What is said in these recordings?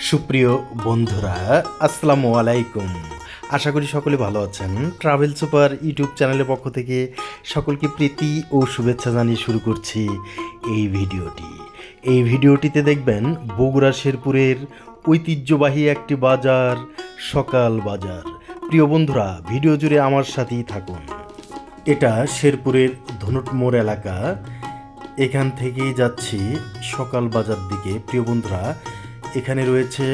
সুপ্রিয় বন্ধুরা, আসসালামু আলাইকুম। আশা করি সকলে ভালো আছেন। ট্রাভেল সুপার ইউটিউব চ্যানেলের পক্ষ থেকে সকলকে প্রীতি ও শুভেচ্ছা জানিয়ে শুরু করছি এই ভিডিওটি। এই ভিডিওটিতে দেখবেন বগুড়া শেরপুরের ঐতিহ্যবাহী একটি বাজার, সকাল বাজার। প্রিয় বন্ধুরা, ভিডিও জুড়ে আমার সাথেই থাকুন। এটা শেরপুরের ধনুট মোড় এলাকা। এখান থেকেই যাচ্ছি সকাল বাজার দিকে। প্রিয় বন্ধুরা এখানে রয়েছে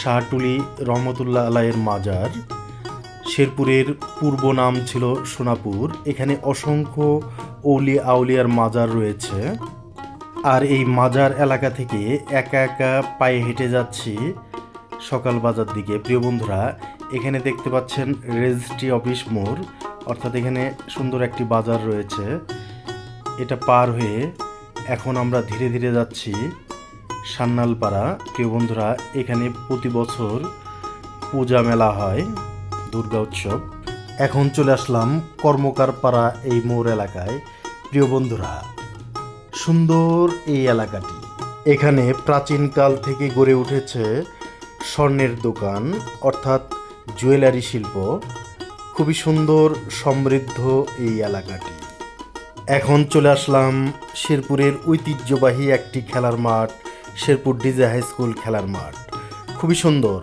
শাহটুলি রহমতুল্লাহ আলাইয়ের মাজার, শেরপুরের পূর্ব নাম ছিল সোনাপুর, এখানে অসংখ্য ওলি আউলিয়ার মাজার রয়েছে। আর এই মাজার এলাকা থেকে একা একা পায়ে হেঁটে যাচ্ছি সকাল বাজার দিকে। প্রিয় বন্ধুরা, এখানে দেখতে পাচ্ছেন রেজিস্ট্রি অফিস মোড়, অর্থাৎ এখানে সুন্দর একটি বাজার রয়েছে। এটা পার হয়ে এখন আমরা ধীরে ধীরে যাচ্ছি। সান্নালপাড়া। প্রিয় বন্ধুরা, এখানে প্রতি বছর পূজা মেলা হয়, দুর্গা উৎসব। এখন চলে আসলাম কর্মকারপাড়া এই মোড় এলাকায়। প্রিয় বন্ধুরা, সুন্দর এই এলাকাটি। এখানে প্রাচীনকাল থেকে গড়ে উঠেছে স্বর্ণের দোকান, অর্থাৎ জুয়েলারি শিল্প। খুবই সুন্দর, সমৃদ্ধ এই এলাকাটি। এখন চলে আসলাম শেরপুরের ঐতিহ্যবাহী একটি খেলার মাঠ শেরপুর ডিজে হাই স্কুল খেলার মাঠ। খুবই সুন্দর।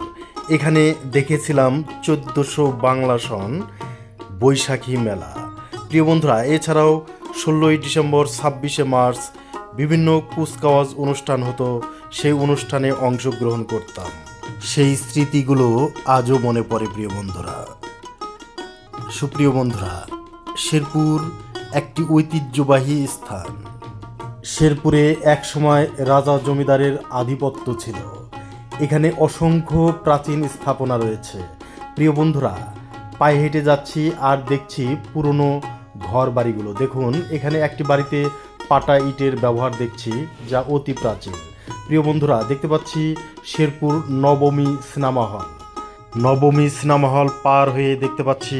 এখানে দেখেছিলাম চোদ্দোশো বাংলা সন বৈশাখী মেলা। প্রিয় বন্ধুরা, এছাড়াও ষোলোই ডিসেম্বর, ছাব্বিশে মার্চ বিভিন্ন কুচকাওয়াজ অনুষ্ঠান হতো। সেই অনুষ্ঠানে অংশগ্রহণ করতাম। সেই স্মৃতিগুলো আজও মনে পড়ে প্রিয় বন্ধুরা। সুপ্রিয় বন্ধুরা, শেরপুর একটি ঐতিহ্যবাহী স্থান। শেরপুরে একসময় রাজা জমিদারের আধিপত্য ছিল। এখানে অসংখ্য প্রাচীন স্থাপনা রয়েছে। প্রিয় বন্ধুরা, পায়ে হেঁটে যাচ্ছি আর দেখছি পুরনো ঘর বাড়িগুলো দেখুন, এখানে একটি বাড়িতে পাটা ইটের ব্যবহার দেখছি যা অতি প্রাচীন। প্রিয় বন্ধুরা, দেখতে পাচ্ছি শেরপুর নবমী সিনেমা হল। নবমী সিনেমা হল পার হয়ে দেখতে পাচ্ছি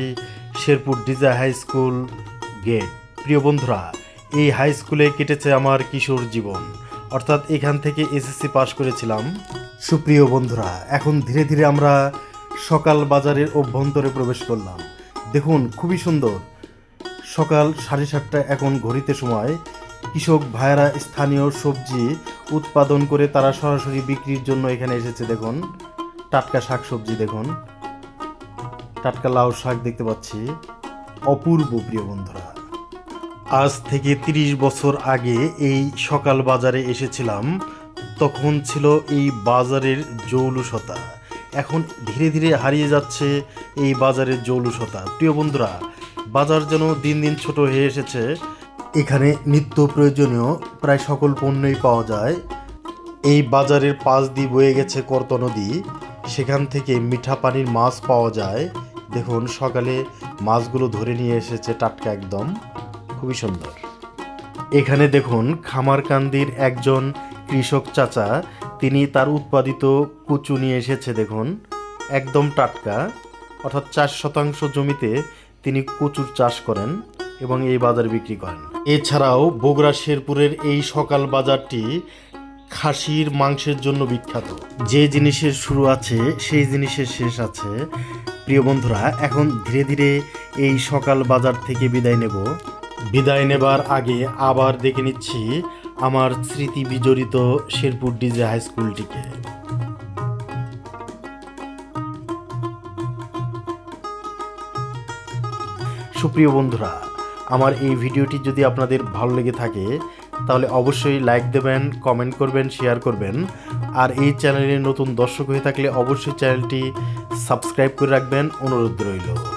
শেরপুর ডিজা হাই স্কুল গেট। প্রিয় বন্ধুরা এই হাই স্কুলে কেটেছে আমার কিশোর জীবন। অর্থাৎ এখান থেকে এসএসসি পাশ করেছিলাম। সুপ্রিয় বন্ধুরা, এখন ধীরে ধীরে আমরা সকাল বাজারের অভ্যন্তরে প্রবেশ করলাম। দেখুন, খুবই সুন্দর। সকাল সাড়ে সাতটা এখন ঘড়িতে সময়। কৃষক ভাইয়েরা স্থানীয় সবজি উৎপাদন করে তারা সরাসরি বিক্রির জন্য এখানে এসেছে, দেখুন। টাটকা শাক সবজি দেখুন। টাটকা লাউ শাক দেখতে পাচ্ছি। অপূর্ব, প্রিয় বন্ধুরা। আজ থেকে তিরিশ বছর আগে এই সকাল বাজারে এসেছিলাম। তখন ছিল এই বাজারের জৌলুসতা। এখন ধীরে ধীরে হারিয়ে যাচ্ছে এই বাজারের জৌলুসতা। প্রিয় বন্ধুরা, বাজার যেন দিন দিন ছোট হয়ে এসেছে। এখানে নিত্য প্রয়োজনীয় প্রায় সকল পণ্যই পাওয়া যায়। এই বাজারের পাশ দিয়ে বয়ে গেছে কর্ত নদী। সেখান থেকে মিঠা পানির মাছ পাওয়া যায়। দেখুন, সকালে মাছগুলো ধরে নিয়ে এসেছে টাটকা একদম। খুবই সুন্দর। এখানে দেখুন খামারকান্দির একজন কৃষক চাচা, তিনি তার উৎপাদিত কুচু নিয়ে এসেছে, দেখুন, একদম টাটকা, অর্থাৎ চার শতাংশ জমিতে তিনি কচুর চাষ করেন এবং এই বাজার বিক্রি করেন। এছাড়াও বগুড়া শেরপুরের এই সকাল বাজারটি খাসির মাংসের জন্য বিখ্যাত। যে জিনিসের শুরু আছে, সেই জিনিসের শেষ আছে। প্রিয় বন্ধুরা, এখন ধীরে ধীরে এই সকাল বাজার থেকে বিদায় নেব। বিদায় নেবার আগে আবার দেখে নিচ্ছি আমার স্মৃতি বিজড়িত শেরপুর ডিজে হাই স্কুলটিকে। সুপ্রিয় বন্ধুরা, আমার এই ভিডিওটি যদি আপনাদের ভালো লেগে থাকে, তাহলে অবশ্যই লাইক দেবেন কমেন্ট করবেন শেয়ার করবেন। আর এই চ্যানেলে নতুন দর্শক হয়ে থাকলে অবশ্যই চ্যানেলটি সাবস্ক্রাইব করে রাখবেন। অনুরোধ রইল।